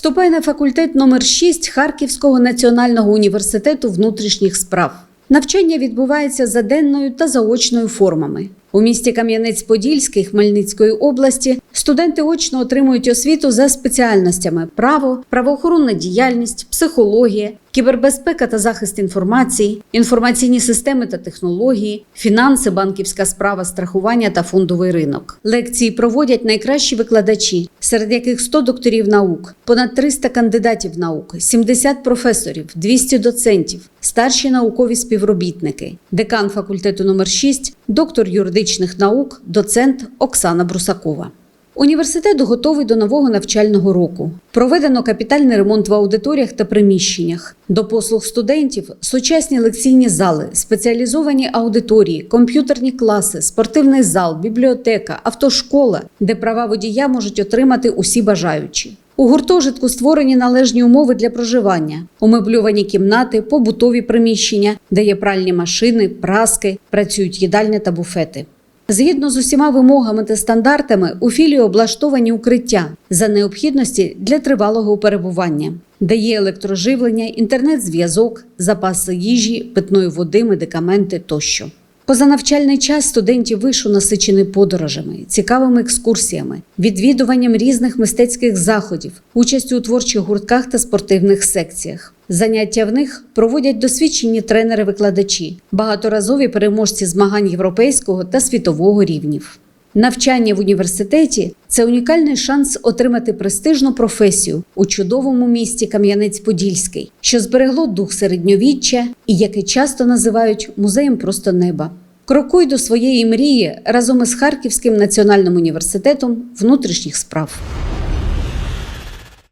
вступає на факультет номер 6 Харківського національного університету внутрішніх справ. Навчання відбувається за денною та заочною формами. У місті Кам'янець-Подільський Хмельницької області студенти очно отримують освіту за спеціальностями право, правоохоронна діяльність, психологія, кібербезпека та захист інформації, інформаційні системи та технології, фінанси, банківська справа, страхування та фондовий ринок. Лекції проводять найкращі викладачі, серед яких 100 докторів наук, понад 300 кандидатів наук, 70 професорів, 200 доцентів, старші наукові співробітники, декан факультету номер 6, доктор юридичних наук, доцент Оксана Брусакова. Університет готовий до нового навчального року. Проведено капітальний ремонт в аудиторіях та приміщеннях. До послуг студентів сучасні лекційні зали, спеціалізовані аудиторії, комп'ютерні класи, спортивний зал, бібліотека, автошкола, де права водія можуть отримати усі бажаючі. У гуртожитку створені належні умови для проживання, умебльовані кімнати, побутові приміщення, де є пральні машини, праски, працюють їдальня та буфети. Згідно з усіма вимогами та стандартами, у філії облаштовані укриття за необхідності для тривалого перебування, де є електроживлення, інтернет-зв'язок, запаси їжі, питної води, медикаменти тощо. Позанавчальний час студентів вишу насичений подорожами, цікавими екскурсіями, відвідуванням різних мистецьких заходів, участю у творчих гуртках та спортивних секціях. Заняття в них проводять досвідчені тренери-викладачі, багаторазові переможці змагань європейського та світового рівнів. Навчання в університеті це унікальний шанс отримати престижну професію у чудовому місті Кам'янець-Подільський, що зберегло дух середньовіччя і яке часто називають музеєм просто неба. Крокуй до своєї мрії разом із Харківським національним університетом внутрішніх справ.